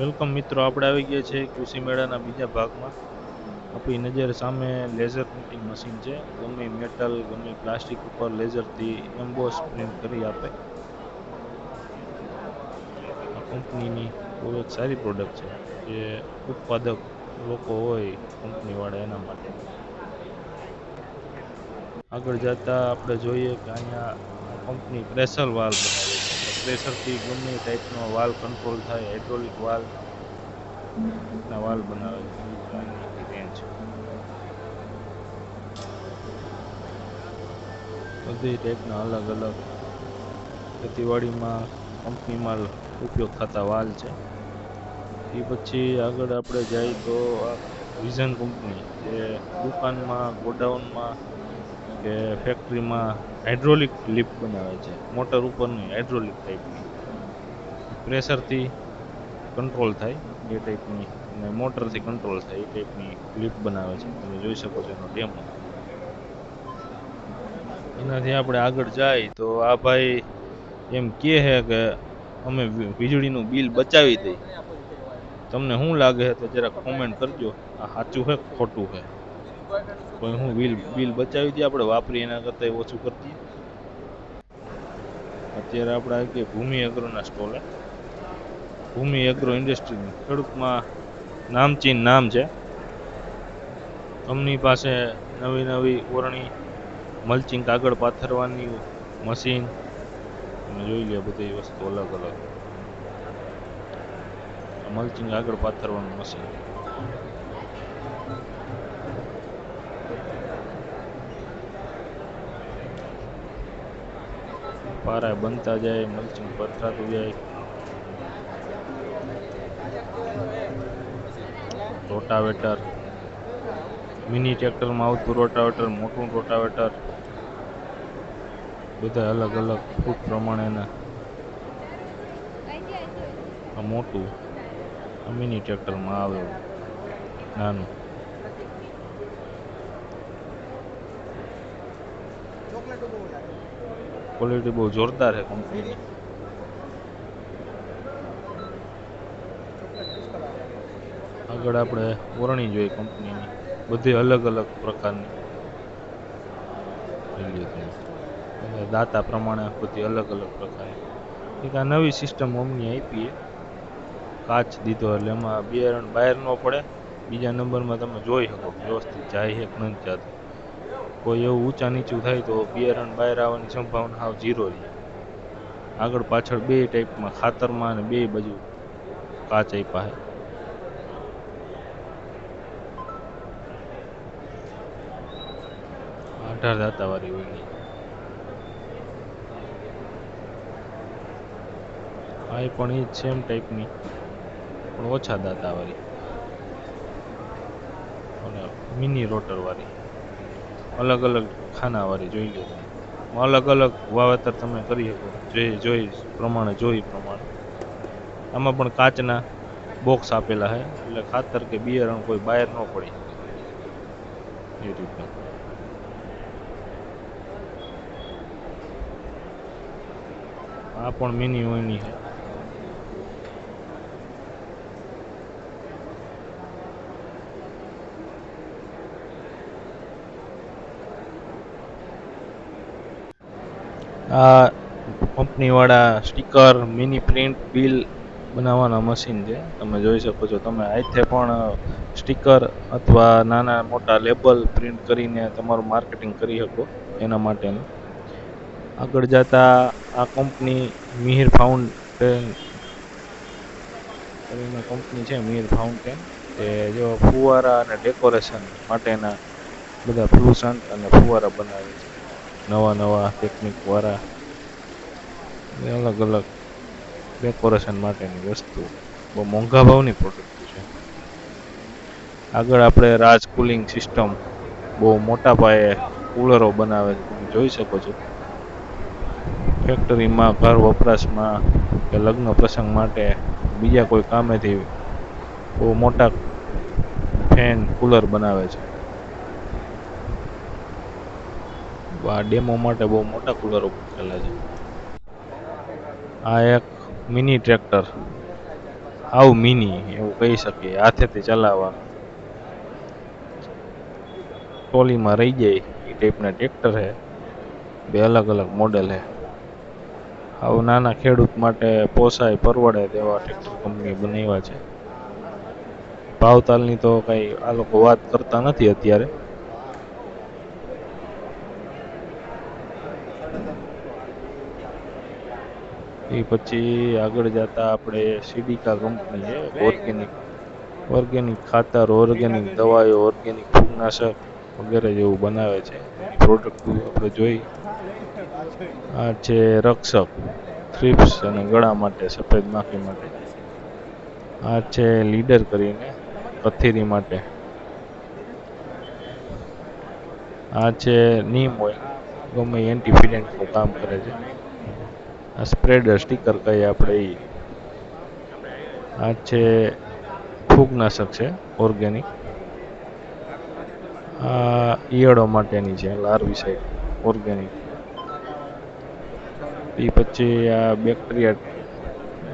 Welcome મિત્રો, આપણે આવી ગયા છે કૃષિ મેળાના બીજા ભાગમાં. આપણી નજર સામે લેઝર પ્રિન્ટિંગ મશીન છે. ગમે મેટલ, ગમે પ્લાસ્ટિક ઉપર લેઝરથી એમ્બોસ પ્રિન્ટ કરી આપે. આ કંપનીની બહુ જ સારી પ્રોડક્ટ છે. જે ઉત્પાદક લોકો હોય કંપનીવાળા એના માટે. આગળ જતાં આપણે જોઈએ કે અહીંયા કંપની પ્રેશર વાલ બનાવે પ્રેશરથી ગમે ટાઈપનો વાલ કંટ્રોલ થાય હાઇડ્રોલિક વાલ, ના વાલ બનાવે છે બધી ટાઈપના અલગ અલગ ખેતીવાડીમાં, કંપનીમાં ઉપયોગ થતા વાલ છે. એ પછી આગળ આપણે જઈએ તો વિઝન કંપની જે દુકાનમાં, ગોડાઉનમાં કે ફેક્ટરીમાં હાઇડ્રોલિક લિફ્ટ બનાવે છે. મોટર ઉપરની હાઇડ્રોલિક ટાઈપની પ્રેશરથી કંટ્રોલ થાય એ ટાઈપની અને મોટરથી કંટ્રોલ થાય એ ટાઈપની લિફ્ટ બનાવે છે. તમે જોઈ શકો છો એનો ડેમો એનાથી આપણે આગળ જાય તો આ ભાઈ એમ કહે છે કે અમે વીજળીનું બિલ બચાવી દઈ. તમને શું લાગે છે તો જરાક કોમેન્ટ કરજો. આ સાચું છે ખોટું છે? કોઈ હું બિલ બિલ બચાવી દઈએ આપણે વાપરી એના કરતાં ઓછું કરતી અત્યારે આપણે કે ભૂમિ એગ્રોના સ્ટોલ ભૂમિ એગ્રો ઇન્ડસ્ટ્રીની ખેડૂતમાં નામચીન નામ છે. કંપની પાસે નવી નવી ઓરણી મલ્ચિંગ કાગળ પાથરવાની મશીન. તમે જોઈ લે બધી વસ્તુ અલગ અલગ. મલ્ચિંગ આગળ પાથરવાનું મશીન. પારા બનતા જાય મલ્ચિંગ પથરાતું જાય. રોટાવેટર. મિની ટ્રેક્ટરમાં આવતું રોટાવેટર, મોટું રોટાવેટર. બધા અલગ અલગ ફૂટ પ્રમાણેના. મોટું મિની ટ્રેક્ટરમાં આવે નાનું. નાનું ક્વોલિટી બહુ જોરદાર છે કંપનીની આગળ આપણે ઓરણી જોઈએ કંપનીની બધી અલગ અલગ પ્રકારની. દાતા પ્રમાણે બધી અલગ અલગ પ્રકારની એક આ નવી સિસ્ટમ અમને આપી કાચ દીધો એટલે એમાં બિયારણ બહાર ન પડે. બીજા નંબરમાં તમે જોઈ શકો. વ્યવસ્થિત જાય છે કે નથી જતું. કોઈ એવું ઊંચા નીચું થાય તો બિયારણ બહાર આવવાની સંભાવના હાવ ઝીરો રહે આગળ પાછળ બે ટાઈપમાં ખાતરમાં અને બે બાજુ કાચ આપ્યા છે. અઢાર દાતાવાળી ઓળણી આ પણ એ જ સેમ ટાઈપની પણ ઓછા દાતાવાળી. અને મિની રોટરવાળી અલગ અલગ ખાનાવાળી જોઈ લો તમે. અલગ અલગ વાવેતર તમે કરી શકો. જે જોઈ પ્રમાણે જોઈ પ્રમાણે. આમાં પણ કાચના બોક્સ આપેલા છે. એટલે ખાતર કે બિયારણ કોઈ બહાર ન પડી. એ રીતના. આ પણ મિની ઓઈની છે. આ કંપનીવાળા સ્ટીકર, મિની પ્રિન્ટ, બિલ બનાવવાના મશીન છે. તમે જોઈ શકો છો, તમે આઈથે પણ સ્ટીકર અથવા નાના મોટા લેબલ પ્રિન્ટ કરીને તમારું માર્કેટિંગ કરી શકો એના માટેનું. આગળ જતા આ કંપની મિહિર ફાઉન્ટેન, કરીને કંપની છે, મિહિર ફાઉન્ટેન, કે જેવા ફુવારા અને ડેકોરેશન માટેના બધા ફ્લુસન્ટ અને ફુવારા બનાવે છે. નવા નવા ટેકનિક વાળા. અલગ અલગ ડેકોરેશન માટેની વસ્તુ. બહુ મોંઘા ભાવની પ્રોડક્ટ છે. આગળ આપણે રાજ કુલિંગ સિસ્ટમ બહુ મોટા પાયે કુલરો બનાવે છે. તમે જોઈ શકો છો. ફેક્ટરીમાં ઘર વપરાશમાં કે લગ્ન પ્રસંગ માટે બીજા કોઈ કામેથી બહુ મોટા ફેન કુલર બનાવે છે. આ ડેમો માટે બહુ મોટા કુલરો મૂકેલા છે. આ એક મિની ટ્રેક્ટર આવું મિની એવું કહી શકીએ. હાથેથી ચલાવવાનું. ટ્રોલીમાં રહી જાય. એ ટાઈપના ટ્રેક્ટર છે. બે અલગ અલગ મોડેલ છે. આવું નાના ખેડૂત માટે પોસાય, પરવડે તેવા ટ્રેક્ટર કંપની બનાવ્યા છે. ભાવતાલની તો કઈ આ લોકો વાત કરતા નથી અત્યારે. એ પછી આગળ જતા આપણે સિડિકા કંપની છે ઓર્ગેનિક ઓર્ગેનિક ખાતર ઓર્ગેનિક દવાઓ ઓર્ગેનિક ફૂગનાશક વગેરે જેવું બનાવે છે. પ્રોડક્ટ આપણે જોઈ. આ છે રક્ષક. થ્રિપ્સ અને ગળા માટે, સફેદ માખી માટે. આ છે લીડર કરીને, કથેરી માટે. આ છે નીમ ઓઇલ. ગમે એન્ટીફિડન્ટનું કામ કરે છે. આ સ્પ્રેડર સ્ટીકર કહીએ આપણે એ આ છે ફૂગનાશક છે ઓર્ગેનિક આ ઈયળો માટેની છે લાર્વિસાઇડ ઓર્ગેનિક એ પછી આ બેક્ટેરિયા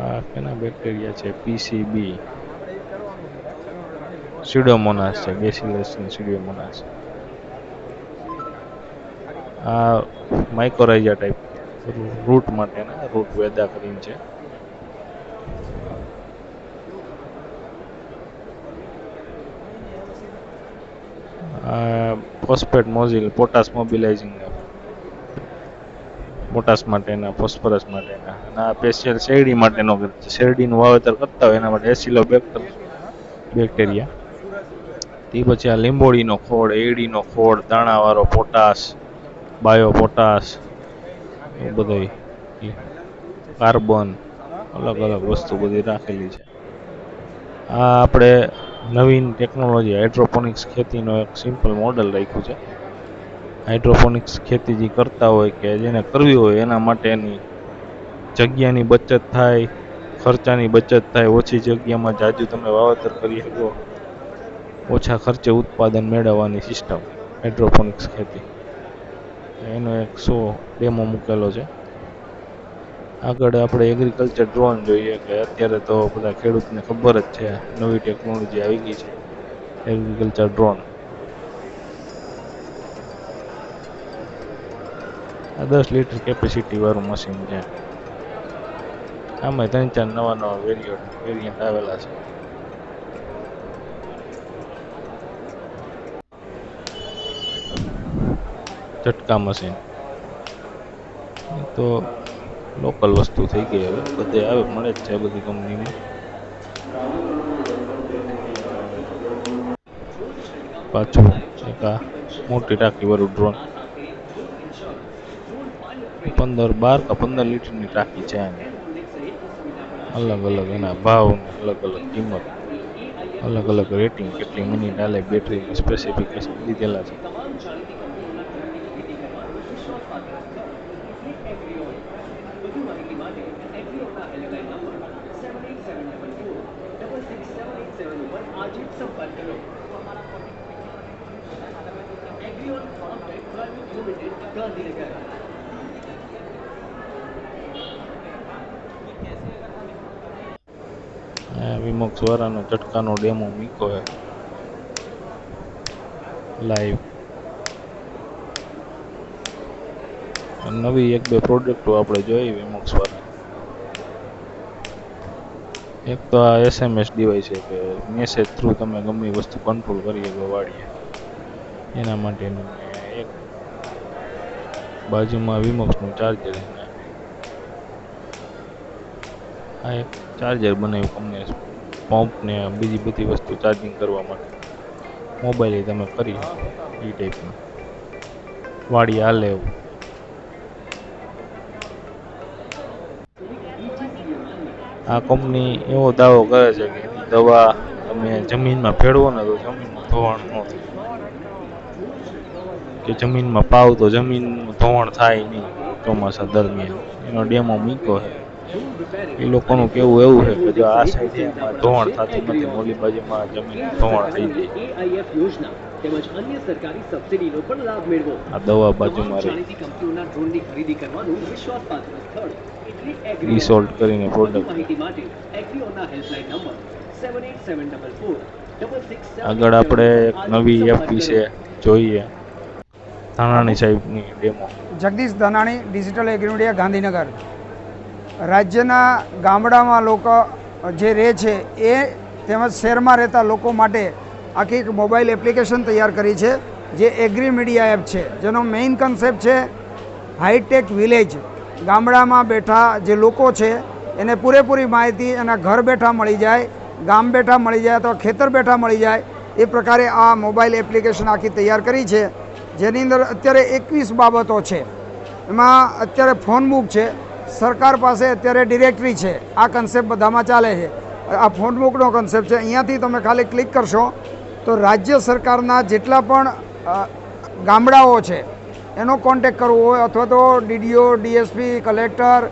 આ કેના બેક્ટેરિયા છે પીસીબી સિડોમોનાસ છે બેસિલસ સિડોમોનાસ આ માઇક્રોરાઇઝા ટાઈપ રૂટ માટેના રૂટ વેદા કરીને છે. ફોસ્ફેટ મોઝિલ પોટાસ મોબિલાઇઝિંગ પોટાસ માટેના ફોસ્ફરસ માટેના. અને આ સ્પેશિયલ શેરડી માટેનો શેરડીનું વાવેતર કરતા હોય, એના માટે એસિલો બેક્ટેરિયા તે પછી આ લીંબોડીનો ખોળ, એડીનો ખોળ, દાણાવાળો પોટાશ બાયો પોટાશ બધું કાર્બન, અલગ અલગ વસ્તુ બધી રાખેલી છે. આ આપણે નવીન ટેકનોલોજી, હાઇડ્રોપોનિક્સ ખેતીનો એક સિમ્પલ મોડલ રાખ્યું છે. હાઇડ્રોપોનિક્સ ખેતી જે કરતા હોય કે જેને કરવી હોય એના માટેની જગ્યાની બચત થાય, ખર્ચાની બચત થાય, ઓછી જગ્યામાં જાજુ તમે વાવેતર કરી શકો. ઓછા ખર્ચે ઉત્પાદન મેળવવાની સિસ્ટમ હાઇડ્રોપોનિક્સ ખેતી. એનો એક શો ડેમો મૂકેલો છે. આગળ આપણે એગ્રીકલ્ચર ડ્રોન જોઈએ કે અત્યારે તો બધા ખેડૂતને ખબર જ છે, નવી ટેકનોલોજી આવી ગઈ છે એગ્રીકલ્ચર ડ્રોન આ દસ લીટર કેપેસિટી વાળું મશીન છે. આમાં ત્રણ ચાર નવા નવા વેરિયન્ટ વેરિયન્ટ આવેલા છે. ઝટકા મશીન. તો લોકલ વસ્તુ થઈ ગઈ હવે. બધે આવે, મળે જ છે બધી કંપનીમાં. પાછું એક આ મોટી ટાંકી વાળું ડ્રોન પંદર, બાર કે પંદર લીટરની ટાંકી છે આની. અલગ અલગ એના ભાવ અલગ અલગ કિંમત. અલગ અલગ રેટિંગ કેટલી મિનિટ હાલે બેટરી સ્પેસિફિકેશન દીધેલા છે. વિમોક્સ વાળાનો ચટકાનો ડેમો મૂક્યો લાઈવ નવી એક બે પ્રોડક્ટો આપણે જોઈ વિમોક્ષ વાળા એક તો આ એસએમએસ ડિવાઇસ છે કે મેસેજ થ્રુ તમે ગમે વસ્તુ કંટ્રોલ કરી શકો વાડીએ એના માટેનું એક બાજુમાં વિમોક્સનું ચાર્જર આ એક ચાર્જર બનાવ્યું તમને પંપ ને બીજી બધી વસ્તુ ચાર્જિંગ કરવા માટે. મોબાઈલ તમે કરી શકો એ ટાઈપનું વાડી હાલે એવું. આ કંપની એવો દાવો કરે છે કે દવા તમે જમીનમાં ભેળવો ને તો જમીનનું ધોવાણ ન થાય. કે જમીનમાં પાવ તો જમીનનું ધોવાણ થાય નહીં ચોમાસા દરમિયાન. એનો ડેમો મૂક્યો છે. એ લોકોનું કેવું એવું છે કે જો આ સાઈડે ધોવાણ થતું નથી ઓલી બાજુમાં જમીન ધોવાણ થઈ જાય. તેમજ અન્ય સરકારી સબસિડીનો પણ લાભ મેળવો. આ દવા બાજુ મારે. જાણીતી કંપનીઓના ડ્રોનની ખરીદી કરવાનું વિશ્વાસપાત્ર સ્થળ એટલે એગ્રી રિસોલ્ટ કરીને પ્રોડક્ટ માહિતી માટે એગ્રીઓના helpline number seven eight seven double four double six આગળ આપણે એક નવી એપ વિશે જોઈએ. ધાનાણી સાહેબની demo Jagdish Dhanani digital Agrimedia Gandhinagar. રાજ્યના ગામડામાં લોકો જે રહે છે એ તેમજ શહેરમાં રહેતા લોકો માટે આખી એક મોબાઈલ એપ્લિકેશન તૈયાર કરી છે, જે એગ્રી મીડિયા એપ છે. જેનો મેઇન કન્સેપ્ટ છે હાઈટેક વિલેજ ગામડામાં બેઠા જે લોકો છે, એને પૂરેપૂરી માહિતી એના ઘર બેઠા મળી જાય, ગામ બેઠા મળી જાય અથવા ખેતર બેઠા મળી જાય, એ પ્રકારે આ મોબાઈલ એપ્લિકેશન આખી તૈયાર કરી છે. જેની અંદર અત્યારે એકવીસ બાબતો છે. એમાં અત્યારે ફોન બુક છે. સરકાર પાસે અત્યારે ડિરેક્ટરી છે. આ કન્સેપ્ટ બધામાં ચાલે છે. આ ફોન બુકનો કન્સેપ્ટ છે. અહીંયાથી તમે ખાલી ક્લિક કરશો તો રાજ્ય સરકારના જેટલા પણ ગામડાઓ છે, એનો કોન્ટેક કરવો હોય અથવા તો ડીડીઓ, ડીએસપી, કલેક્ટર,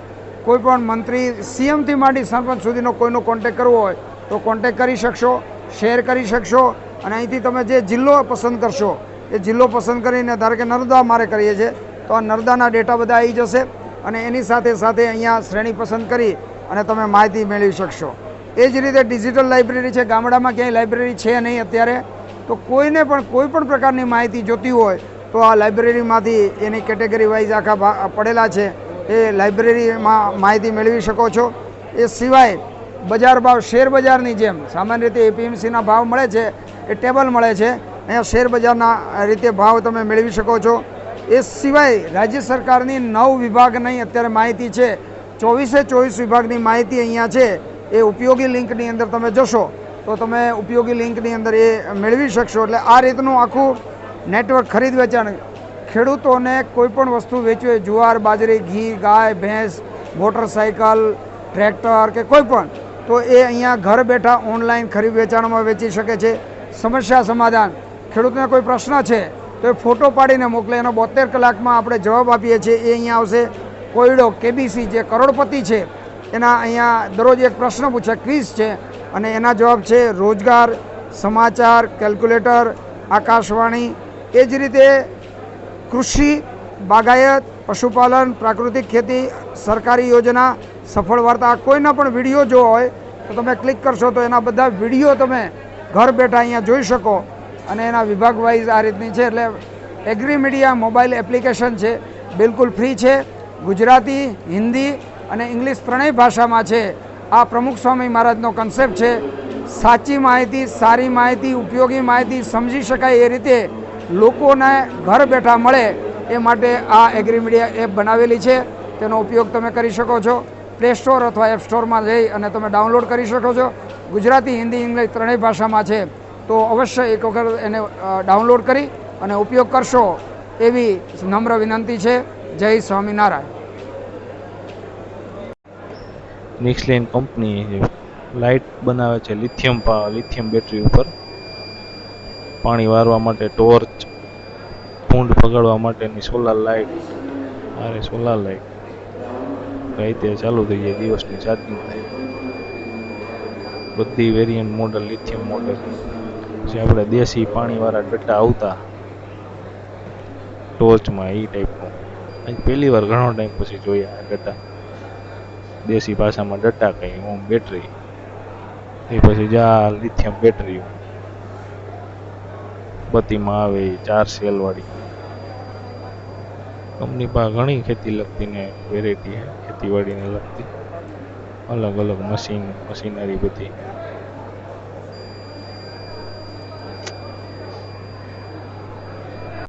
કોઈ પણ મંત્રી સીએમથી માંડી સરપંચ સુધીનો કોઈનો કોન્ટેક કરવો હોય, તો કોન્ટેક કરી શકશો શેર કરી શકશો, અને અહીંથી તમે જે જિલ્લો પસંદ કરશો, એ જિલ્લો પસંદ કરીને, ધારો કે નર્મદા મારે કરીએ છીએ તો આ નર્મદાના ડેટા બધા આવી જશે, અને એની સાથે સાથે અહીંયા શ્રેણી પસંદ કરી, અને તમે માહિતી મેળવી શકશો. એ જ રીતે ડિજિટલ લાઇબ્રેરી છે. ગામડામાં ક્યાંય લાઇબ્રેરી છે નહીં અત્યારે. તો કોઈને પણ, કોઈ પણ પ્રકારની માહિતી જોતી હોય, તો આ લાઇબ્રેરીમાંથી એની કેટેગરી વાઇઝ આખા પડેલા છે. એ લાઇબ્રેરીમાં માહિતી મેળવી શકો છો. એ સિવાય બજાર ભાવ, શેર બજારની જેમ સામાન્ય રીતે એપીએમસીના ભાવ મળે છે, એ ટેબલ મળે છે. અહીંયા શેર બજારના રીતે ભાવ તમે મેળવી શકો છો. એ સિવાય રાજ્ય સરકારની નવ વિભાગની અત્યારે માહિતી છે. ચોવીસે ચોવીસ વિભાગની માહિતી અહીંયા છે. એ ઉપયોગી લિંકની અંદર તમે જશો, તો તમે ઉપયોગી લિંકની અંદર એ મેળવી શકશો. એટલે આ રીતનું આખું નેટવર્ક ખરીદ વેચાણ ખેડૂતોને કોઈપણ વસ્તુ વેચવી જુવાર, બાજરી, ઘી, ગાય, ભેંસ મોટરસાઇકલ ટ્રેક્ટર કે કોઈપણ તો એ અહીંયા ઘર બેઠા ઓનલાઈન ખરીદ વેચાણમાં વેચી શકે છે. સમસ્યા સમાધાન. ખેડૂતને કોઈ પ્રશ્ન છે, તો એ ફોટો પાડીને મોકલે. એનો બોતેર કલાકમાં આપણે જવાબ આપીએ છીએ. એ અહીંયા આવશે. કોયડો, કેબીસી જે કરોડપતિ છે એના અહીંયા દરરોજ એક પ્રશ્ન પૂછે, ક્વિઝ છે, અને એના જવાબ છે, રોજગાર, સમાચાર, કેલ્ક્યુલેટર, આકાશવાણી. એ જ રીતે કૃષિ, બાગાયત, પશુપાલન, પ્રાકૃતિક ખેતી, સરકારી યોજના, સફળ વાર્તા કોઈના પણ વીડિયો જો હોય, તો તમે ક્લિક કરશો તો એના બધા વીડિયો તમે ઘર બેઠા અહીંયા જોઈ શકો. અને એના વિભાગ વાઇઝ આ રીતની છે, એટલે એગ્રી મીડિયા મોબાઈલ એપ્લિકેશન છે, બિલકુલ ફ્રી છે. ગુજરાતી, હિન્દી અને ઇંગ્લિશ ત્રણેય ભાષામાં છે. આ પ્રમુખ સ્વામી મહારાજનો કન્સેપ્ટ છે. સાચી માહિતી, સારી માહિતી, ઉપયોગી માહિતી સમજી શકાય એ રીતે લોકોને ઘર બેઠા મળે એ માટે આ એગ્રી મીડિયા એપ બનાવેલી છે. તેનો ઉપયોગ તમે કરી શકો છો. પ્લે સ્ટોર અથવા એપ સ્ટોરમાં જઈ અને તમે ડાઉનલોડ કરી શકો છો. ગુજરાતી, હિન્દી, ઇંગ્લિશ ત્રણેય ભાષામાં છે. તો અવશ્ય એક વખત એને ડાઉનલોડ કરી અને ઉપયોગ કરશો એવી નમ્ર વિનંતી છે. જય સ્વામિનારાયણ. નિક્સલેન કંપની લાઇટ બનાવે છે લિથિયમ લિથિયમ બેટરી ઉપર. પાણી વારવા માટે ટોર્ચ ફૂંડ ભગાડવા માટેની સોલાર લાઇટ અરે સોલાર લાઇટ રાતે ચાલુ થઈ જાય, દિવસની ચાર્જિંગ થાય. બધી વેરિયન્ટ મોડલ લિથિયમ મોડલ જે આપણે દેશી પાણીવાળા ડટ્ટા આવતા. ટોર્ચમાં એ ટાઈપનું આજ પહેલી વાર ઘણો ટાઈમ પછી જોયા આ દેશી ભાષામાં ડટ્ટા કહી ઓમ બેટરી એ પછી જા લિથિયમ બેટરી બત્તીમાં આવે ચાર સેલ વાળી. કંપની પાસે ઘણી ખેતી લગતી ને વેરાયટી ખેતીવાડીને લગતી. અલગ અલગ મશીન મશીનરી બધી.